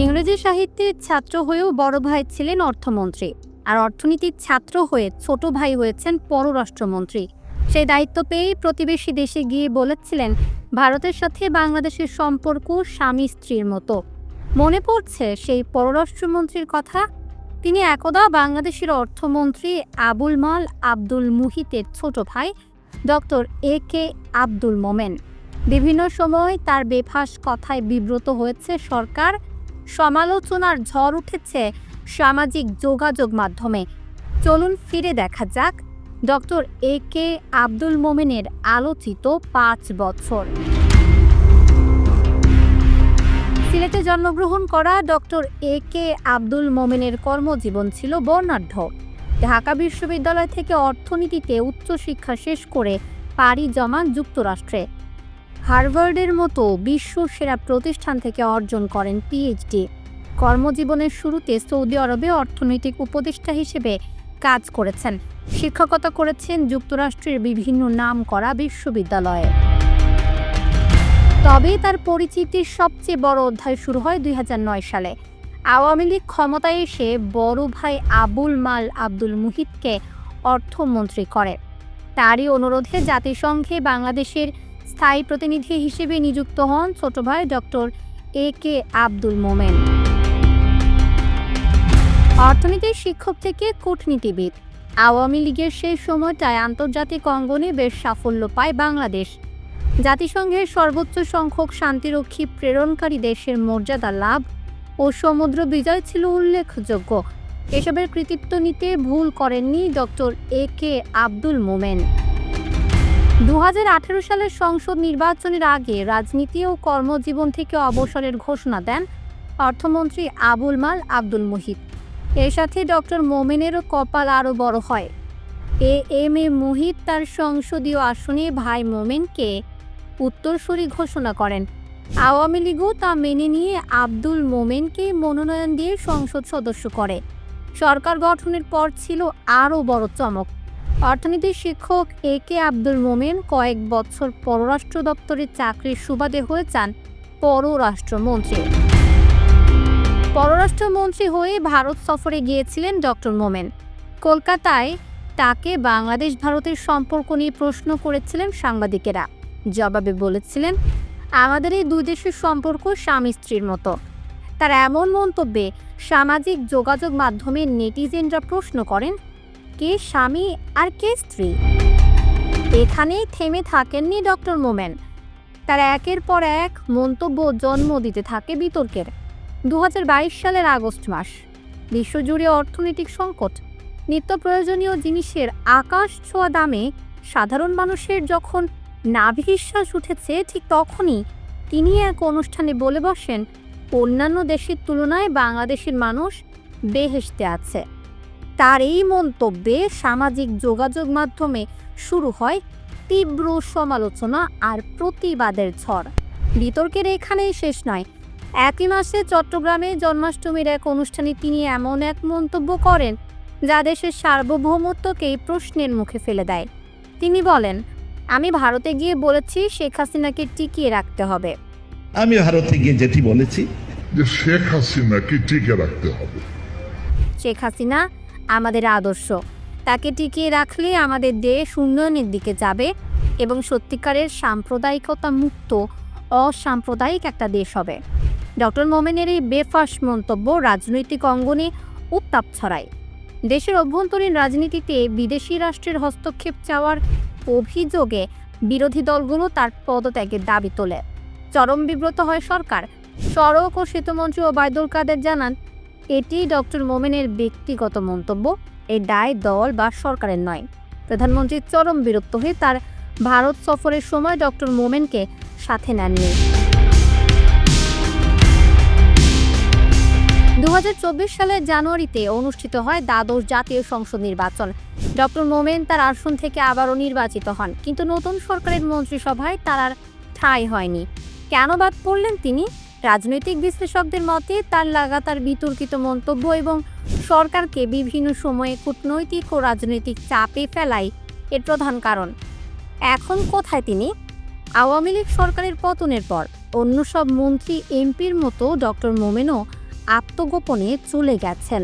ইংরেজি সাহিত্যের ছাত্র হয়েও বড় ভাই ছিলেন অর্থমন্ত্রী আর অর্থনীতির ছাত্র হয়ে ছোট ভাই হয়েছেন পররাষ্ট্রমন্ত্রী। সেই দায়িত্ব পেয়েই প্রতিবেশী দেশে গিয়ে বলেছিলেন, ভারতের সাথে বাংলাদেশের সম্পর্ক স্বামী স্ত্রীর মতো। মনে পড়ছে সেই পররাষ্ট্রমন্ত্রীর কথা? তিনি একদা বাংলাদেশের অর্থমন্ত্রী আবুল মাল আব্দুল মুহিতের ছোট ভাই ডক্টর এ কে আব্দুল মোমেন। বিভিন্ন সময় তার বেফাস কথায় বিব্রত হয়েছে সরকার সমালোচনার ঝড় উঠেছে সামাজিক যোগাযোগ মাধ্যমে। চলুন ফিরে দেখা যাক ডক্টর এ কে আব্দুল মোমেনের আলোচিত পাঁচ বছর। সিলেটে জন্মগ্রহণ করা ডক্টর এ কে আব্দুল মোমেনের কর্মজীবন ছিল বর্ণাঢ্য। ঢাকা বিশ্ববিদ্যালয় থেকে অর্থনীতিতে উচ্চশিক্ষা শেষ করে পাড়ি জমান যুক্তরাষ্ট্রে। হার্ভার্ডের মতো বিশ্ব সেরা প্রতিষ্ঠান থেকে অর্জন করেন পিএইচডি। কর্মজীবনের শুরুতে সৌদি আরবে অর্থনৈতিক উপদেষ্টা হিসেবে কাজ করেছেন। শিক্ষকতা করেছেন যুক্তরাষ্ট্রের বিভিন্ন নাম করা বিশ্ববিদ্যালয়ে। তবে তার পরিচিতির সবচেয়ে বড় অধ্যায় শুরু হয় দুই হাজার নয় সালে। আওয়ামী লীগ ক্ষমতায় এসে বড় ভাই আবুল মাল আব্দুল মুহিতকে অর্থমন্ত্রী করে। তারই অনুরোধে জাতিসংঘে বাংলাদেশের স্থায়ী প্রতিনিধি হিসেবে নিযুক্ত হন ছোট ভাই ডক্টর এ কে আব্দুল মোমেন। অর্থনীতির শিক্ষক থেকে কূটনীতিবিদ। আওয়ামী লীগের সেই সময়টায় আন্তর্জাতিক অঙ্গনে বেশ সাফল্য পায় বাংলাদেশ। জাতিসংঘের সর্বোচ্চ সংখ্যক শান্তিরক্ষী প্রেরণকারী দেশের মর্যাদা লাভ ও সমুদ্র বিজয় ছিল উল্লেখযোগ্য। এসবের কৃতিত্ব নিতে ভুল করেননি ডক্টর এ কে আব্দুল মোমেন। দু হাজার আঠেরো সালের সংসদ নির্বাচনের আগে রাজনীতি ও কর্মজীবন থেকে অবসরের ঘোষণা দেন অর্থমন্ত্রী আবুল মাল আব্দুল মুহিত। এর সাথে ডক্টর মোমেনেরও কপাল আরও বড় হয়। এ এম এ মুহিত তার সংসদীয় আসনে ভাই মোমেনকে উত্তরসূরি ঘোষণা করেন। আওয়ামী লীগও তা মেনে নিয়ে আব্দুল মোমেনকে মনোনয়ন দিয়ে সংসদ সদস্য করে। সরকার গঠনের পর ছিল আরও বড় চমক। অর্থনীতির শিক্ষক এ কে আব্দুল মোমেন কয়েক বছর পররাষ্ট্র দপ্তরের চাকরির সুবাদে হয়ে যান পররাষ্ট্রমন্ত্রী। পররাষ্ট্রমন্ত্রী হয়ে ভারত সফরে গিয়েছিলেন ডক্টর মোমেন। কলকাতায় তাকে বাংলাদেশ ভারতের সম্পর্ক নিয়ে প্রশ্ন করেছিলেন সাংবাদিকেরা। জবাবে বলেছিলেন, আমাদের এই দুই দেশের সম্পর্ক স্বামী স্ত্রীর মতো। তার এমন মন্তব্যে সামাজিক যোগাযোগ মাধ্যমে নেটিজেনরা প্রশ্ন করেন কে স্বামী আর কে স্ত্রী? এখানেই থেমে থাকেননি ডক্টর মোমেন। তার একের পর এক মন্তব্য জন্ম দিতে থাকে বিতর্কের। দু হাজার বাইশ সালের আগস্ট মাস। বিশ্বজুড়ে অর্থনৈতিক সংকট। নিত্য প্রয়োজনীয় জিনিসের আকাশ ছোঁয়া দামে সাধারণ মানুষের যখন নাভিশ্বাস উঠেছে, ঠিক তখনই তিনি এক অনুষ্ঠানে বলে বসেন, অন্যান্য দেশের তুলনায় বাংলাদেশের মানুষ বেহেশতে আছে। তার এই মন্তব্যে সামাজিক যোগাযোগ মাধ্যমে শুরু হয় তীব্র সমালোচনা আর প্রতিবাদের ঝড়। বিতর্কের এখানেই শেষ নয়। একই মাসে চট্টগ্রামে জন্মাষ্টমীর এক অনুষ্ঠানে তিনি এমন এক মন্তব্য করেন যা দেশের সার্বভৌমত্বকেই প্রশ্নের মুখে ফেলে দেয়। তিনি বলেন আমি ভারতে গিয়ে বলেছি শেখ হাসিনাকে টিকিয়ে রাখতে হবে। আমি ভারতে গিয়ে যেটি বলেছি যে শেখ হাসিনাকে টিকে রাখতে হবে। শেখ হাসিনা আমাদের আদর্শ। তাকে টিকিয়ে রাখলে আমাদের দেশ উন্নয়নের দিকে যাবে এবং সত্যিকারের সাম্প্রদায়িকতা মুক্ত, অসাম্প্রদায়িক একটা দেশ হবে। ডক্টর মোমেনের এই বেফাস মন্তব্য রাজনৈতিক অঙ্গনে উত্তাপ ছড়ায়। দেশের অভ্যন্তরীণ রাজনীতিতে বিদেশি রাষ্ট্রের হস্তক্ষেপ চাওয়ার অভিযোগে বিরোধী দলগুলো তার পদত্যাগের দাবি তোলে। চরম বিব্রত হয় সরকার। সড়ক ও সেতুমন্ত্রী ওবায়দুল কাদের জানান এটি ডক্টর মোমেনের ব্যক্তিগত মন্তব্য। এই দায় দল বা সরকারের নয়। প্রধানমন্ত্রী চরম বিরক্ত হয়ে তার ভারত সফরের সময় ডক্টর মোমেনকে সাথে নেননি। দু সালের জানুয়ারিতে অনুষ্ঠিত হয় দ্বাদশ জাতীয় সংসদ নির্বাচন। ডক্টর মোমেন তার আসন থেকে আবারও নির্বাচিত হন, কিন্তু নতুন সরকারের মন্ত্রিসভায় তার আর ঠাঁই হয়নি। কেন বাদ পড়লেন তিনি? রাজনৈতিক বিশ্লেষকদের মতে তার লাগাতার বিতর্কিত মন্তব্য এবং সরকারকে বিভিন্ন সময়ে কূটনৈতিক ও রাজনৈতিক চাপে ফেলাই এর প্রধান কারণ। এখন কোথায় তিনি? আওয়ামী লীগ সরকারের পতনের পর অন্য সব মন্ত্রী, এমপির মতো ডক্টর মোমেনও আত্মগোপনে চলে গেছেন।